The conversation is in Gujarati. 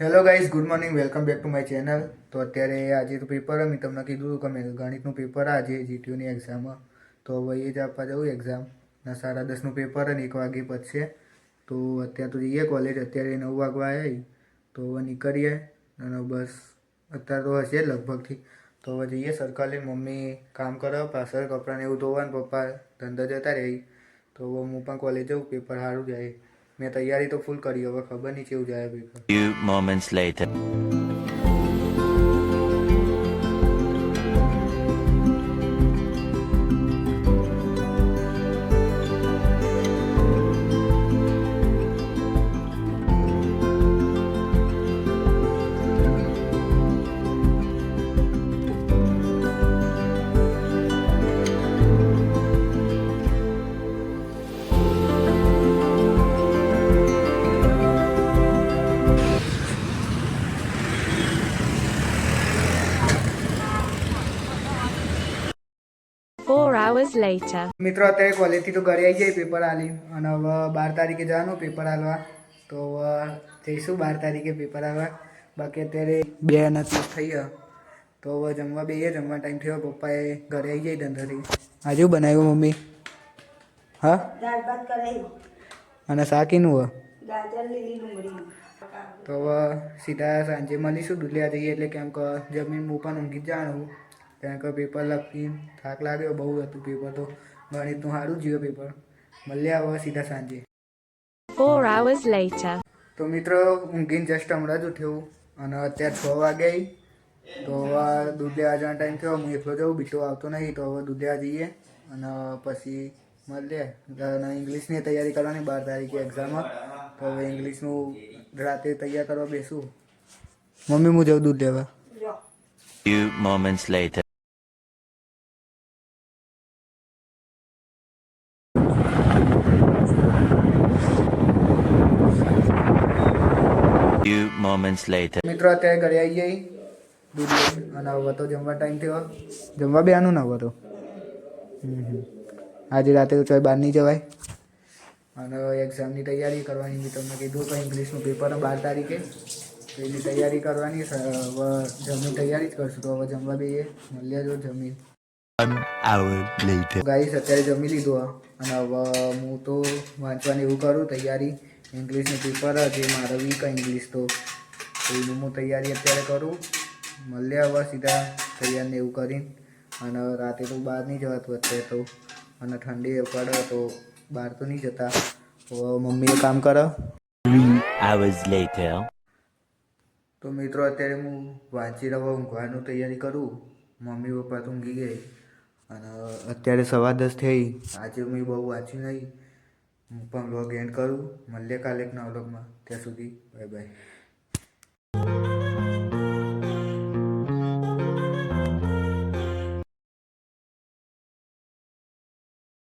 Hello guys good morning welcome back to my channel તો અત્યારે આજે તો પેપર મેં તમને કીધું હતું કે મેં ગણિતનું પેપર આજે જીટીયુની એક્ઝામમાં તો હવે એ જ આપવા જવું એક્ઝામ ના સાડા દસનું પેપર અને એક વાગે પછી. તો અત્યારે તો જઈએ કોલેજ અત્યારે નવ વાગવા આવી તો હવે નીકળીએ. અને બસ, અત્યારે તો હશે લગભગથી. તો હવે જઈએ સર્કલે મમ્મી કામ કરે, પાછળ કપડાને એવું ધોવાનું પપ્પા ધંધા જતા રહે તો હવે હું પણ કોલેજ જાઉં પેપર સારું જાય. મેં તૈયારી તો ફૂલ કરી હવે ખબર નહીં કેવું જાય paper Few moments later. Hours later. મિત્રો અત્યારે કોલેજથી તો ઘરે આવી જાય પેપર આલી. અને હવે બાર તારીખે જવાનું પેપર આલવા. તો હવે જઈશું બાર તારીખે પેપર આલવા. બાકી અત્યારે બે નથી થઈ ગયા. તો હવે જમવા બેહીએ જમવા ટાઈમ થયો. પપ્પાએ ઘરે આવી જાય ધંધાથી. આજે બનાવ્યું મમ્મી? હા? અને શાકીનું લીલી ડુંગળી તો હવે સીધા સાંજે મળીશું. દુલિયા જઈએ એટલે કેમ કે જમીન હું પણ ઊંઘી જ જાણું કારણ કે પેપર લખી થાક લાગ્યો બહુ હતું પેપર તો. ગણિતનું સારું જ્યું પેપર. મળ્યા હવે સીધા સાંજે. Four hours later. તો મિત્રો ઊંઘીને જસ્ટ હમણાં જ ઉઠ્યું અને અત્યારે છ વાગે આવી તો હવે દૂધ લેવા જવાનો ટાઈમ થયો હું એકલો જાઉં બીટો આવતો નહીં તો હવે દૂધ જઈએ અને પછી મળીએ. અને ઇંગ્લિશની તૈયારી કરવાની બાર તારીખે એક્ઝામમાં તો હવે ઇંગ્લિશનું રાતે તૈયાર કરવા બેસું. મમ્મી હું જાઉં દૂધ લેવા. Few moments later. Few moments later. મિત્રો અત્યારે ઘરે આવી જઈ દૂધ અને હવે તો જમવા ટાઈમ થયો. જમવા બેવાનું ના હવે તો. આજે રાતે તો ચોય બહાર નહીં જવાય. અને એક્ઝામની તૈયારી કરવાની મેં તમને કીધું કે ઇંગ્લિશનું પેપર બાર તારીખે. તો એની તૈયારી કરવાની હવે તૈયારી જ કરશું. તો હવે જમવા બેઈએ મળ્યા જો જમી ગાઈસ અત્યારે જમી લીધું અને હવે હું તો વાંચવાની એવું કરું તૈયારી. ઇંગ્લિશનું પેપર જે મારે વીક ઇંગ્લિશ તો. એનું હું તૈયારી અત્યારે કરું. મળ્યા હવે સીધા તૈયાર ને એવું કરીને. અને રાતે તો બહાર નહીં જવાતું અત્યારે તો. અને ઠંડી પડે તો બહાર તો નહીં જતા. મમ્મીએ કામ કરે. તો મિત્રો અત્યારે હું વાંચી રહ્યો ઊંઘવાનું તૈયારી કરું. મમ્મી પપ્પા તો ઊંઘી ગઈ. અને અત્યારે સવા દસ થઈ. આજે મેં બહુ વાંચ્યું નહીં. હું પણ વ્લોગ એન્ડ કરું. મળીએ કાલે એક નવા વ્લોગમાં ત્યાં સુધી બાય બાય